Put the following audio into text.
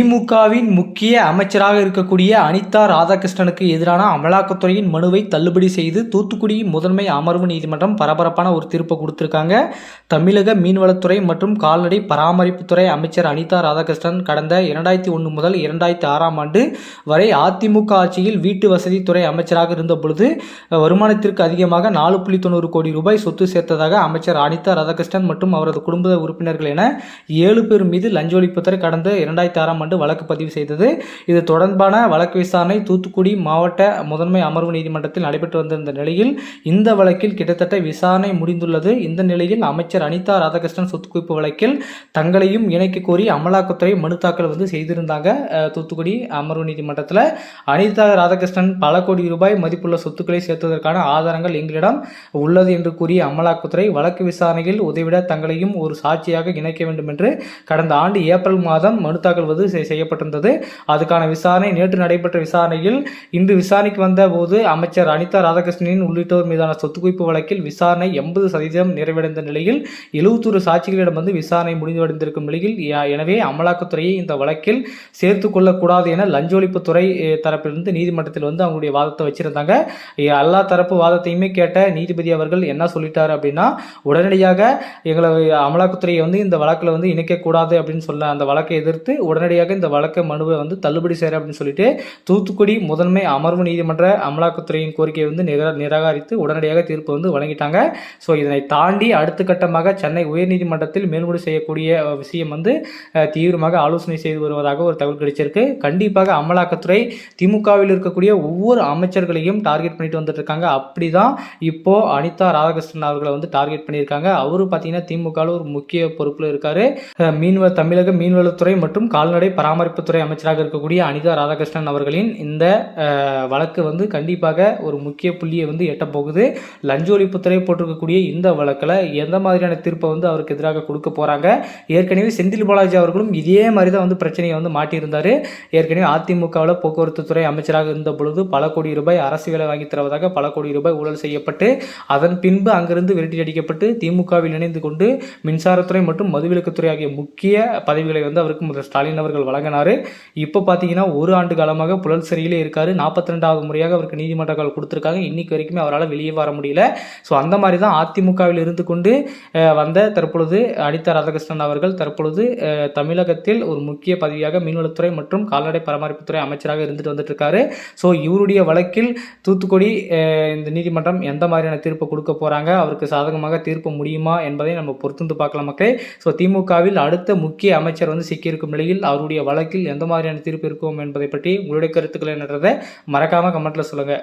திமுகவின் முக்கிய அமைச்சராக இருக்கக்கூடிய அனிதா ராதாகிருஷ்ணனுக்கு எதிரான அமலாக்கத்துறையின் மனுவை தள்ளுபடி செய்து தூத்துக்குடி முதன்மை அமர்வு நீதிமன்றம் பரபரப்பான ஒரு தீர்ப்பை கொடுத்திருக்காங்க. தமிழக மீன்வளத்துறை மற்றும் கால்நடை பராமரிப்புத்துறை அமைச்சர் அனிதா ராதாகிருஷ்ணன் கடந்த இரண்டாயிரத்தி ஒன்று முதல் இரண்டாயிரத்தி ஆறாம் ஆண்டு வரை அதிமுக ஆட்சியில் வீட்டு வசதித்துறை அமைச்சராக இருந்த பொழுது வருமானத்திற்கு அதிகமாக நாலு புள்ளி தொண்ணூறு கோடி ரூபாய் சொத்து சேர்த்ததாக அமைச்சர் அனிதா ராதாகிருஷ்ணன் மற்றும் அவரது குடும்ப உறுப்பினர்கள் என ஏழு பேர் மீது லஞ்ச ஒழிப்புத்துறை கடந்த இரண்டாயிரத்தி ஆறாம் ஆண்டு வழக்கு பதிவு செய்தது. இது தொடர்பான வழக்கு விசாரணை தூத்துக்குடி மாவட்ட முதன்மை அமர்வு நீதிமன்றத்தில் நடைபெற்று வந்திருந்த நிலையில் இந்த வழக்கில் கிட்டத்தட்ட விசாரணை முடிந்துள்ளது. இந்த நிலையில் அமைச்சர் அனிதா ராதாகிருஷ்ணன் சொத்து குவிப்பு வழக்கில் தங்களையும் இணைக்க கோரி அமலாக்கத்துறை மனு தாக்கல் வந்து செய்திருந்தாங்க. தூத்துக்குடி அமர்வு நீதிமன்றத்தில் அனிதா ராதாகிருஷ்ணன் பல கோடி ரூபாய் மதிப்புள்ள சொத்துக்களை சேர்த்ததற்கான ஆதாரங்கள் எங்களிடம் உள்ளது என்று கூறிய அமலாக்கத்துறை வழக்கு விசாரணையில் உதவிட தங்களையும் ஒரு சாட்சியாக இணைக்க வேண்டும் என்று கடந்த ஆண்டு ஏப்ரல் மாதம் மனு தாக்கல் வந்து செய்யப்பட்டிருந்தது. அதுக்கான விசாரணை நேற்று நடைபெற்ற விசாரணையில் இன்று விசாரணைக்கு வந்த போது அமைச்சர் அனிதா ராதாகிருஷ்ணனின் உள்ளிட்டோர் மீதான சொத்து குவிப்பு வழக்கில் விசாரணை எண்பது சதவீதம் நிறைவடைந்த நிலையில் எழுபத்தொரு சாட்சிகளிடம் வந்து விசாரணை முடிவடைந்திருக்கும் நிலையில் எனவே அமலாக்கத்துறையை இந்த வழக்கில் சேர்த்து கொள்ளக்கூடாது என லஞ்ச ஒழிப்புத்துறை தரப்பிலிருந்து நீதிமன்றத்தில் வந்து அவங்களுடைய வாதத்தை வச்சிருந்தாங்க. எல்லா தரப்பு வாதத்தையுமே கேட்ட நீதிபதி அவர்கள் என்ன சொல்லிட்டாரு அப்படின்னா உடனடியாக எங்களை அமலாக்கத்துறையை வந்து இந்த வழக்கில் வந்து இணைக்கக்கூடாது அப்படின்னு சொல்ல அந்த வழக்கை எதிர்த்து உடனடியாக இந்த வழக்கு மனுவை வந்து தள்ளுபடி செய்கிற அப்படின்னு சொல்லிட்டு தூத்துக்குடி முதன்மை அமர்வு நீதிமன்ற அமலாக்கத்துறையின் கோரிக்கையை வந்து நிரா நிராகரித்து உடனடியாக தீர்ப்பு வந்து வழங்கிட்டாங்க. ஸோ இதனை தாண்டி அடுத்த கட்டமாக சென்னை உயர்நீதிமன்றத்தில் மேல்முறை செய்யக்கூடிய விஷயம் வந்து தீவிரமாக ஆலோசனை செய்து வருவதாக ஒரு தகவல் கிடைச்சிருக்கு. கண்டிப்பாக அமலாக்கத்துறை திமுகவில் இருக்கக்கூடிய ஒவ்வொரு அமைச்சர்களையும் டார்கெட் பண்ணிட்டு வந்துட்டு இருக்காங்க. அப்படிதான் இப்போ அனிதா ராதாகிருஷ்ணன் அவர்களை வந்து டார்கெட் பண்ணியிருக்காங்க. அவரு பார்த்தீங்கன்னா திமுகவில் ஒரு முக்கிய பொறுப்பில் இருக்காரு. மீன்வ தமிழக மீன்வளத்துறை மற்றும் கால்நடை பராமரிப்புத்துறை அமைச்சராக இருக்கக்கூடிய அனிதா ராதாகிருஷ்ணன் அவர்களின் இந்த வழக்கு வந்து கண்டிப்பாக ஒரு முக்கிய புள்ளியை வந்து எட்டப் போகுது. லஞ்ச ஒழிப்புத்துறை போட்டிருக்கக்கூடிய இந்த வழக்கில் எந்த மாதிரியான தீர்ப்பை வந்து அவருக்கு எதிராக கொடுக்க போறாங்க? ஏற்கனவே செந்தில் பாலாஜி அவர்களும் இதே மாதிரி தான் வந்து பிரச்சனையை வந்து மாட்டியிருந்தார். ஏற்கனவே அதிமுகவில் போக்குவரத்து துறை அமைச்சராக இருந்த பொழுது பல கோடி ரூபாய் அரசு வேலை வாங்கி தருவதாக பல கோடி ரூபாய் ஊழல் செய்யப்பட்டு அதன் பின்பு அங்கிருந்து விரட்டி அடிக்கப்பட்டு திமுகவில் இணைந்து கொண்டு மின்சாரத்துறை மற்றும் மதுவிலக்குத்துறை ஆகிய முக்கிய பதவிகளை வந்து அவருக்கு முதல் ஸ்டாலின் அவர்கள் வழங்கினார். இப்போ பார்த்தீங்கன்னா ஒரு ஆண்டு காலமாக புழல் சிறையிலே இருக்கார். நாற்பத்தி ரெண்டாவது முறையாக அவருக்கு நீதிமன்றங்கள் கொடுத்துருக்காங்க. இன்னைக்கு வரைக்குமே அவரால் வெளியே வர முடியல. ஸோ அந்த மாதிரி தான் அதிமுகவில் இருந்து கொண்டு வந்த தற்பொழுது அனிதா ராதாகிருஷ்ணன் அவர்கள் தற்பொழுது தமிழகத்தில் ஒரு முக்கிய பதவியாக மீன்வளத்துறை மற்றும் கால்நடை பராமரிப்புத்துறை அமைச்சராக இருந்துட்டு வந்துட்டு இருக்காரு ஸோ இவருடைய வழக்கில் தூத்துக்குடி இந்த நீதிமன்றம் எந்த மாதிரியான தீர்ப்பு கொடுக்க போறாங்க? அவருக்கு சாதகமாக தீர்ப்பு முடியுமா என்பதை நம்ம பொறுத்துந்து பார்க்கலாம் மக்களே. ஸோ திமுகவில் அடுத்த முக்கிய அமைச்சர் வந்து சிக்கியிருக்கும் நிலையில் அவருடைய வழக்கில் எந்த மாதிரியான தீர்ப்பு இருக்கும் என்பதை பற்றி உங்களுடைய கருத்துக்கள் என்னன்றதை மறக்காம கமெண்ட்ல சொல்லுங்க.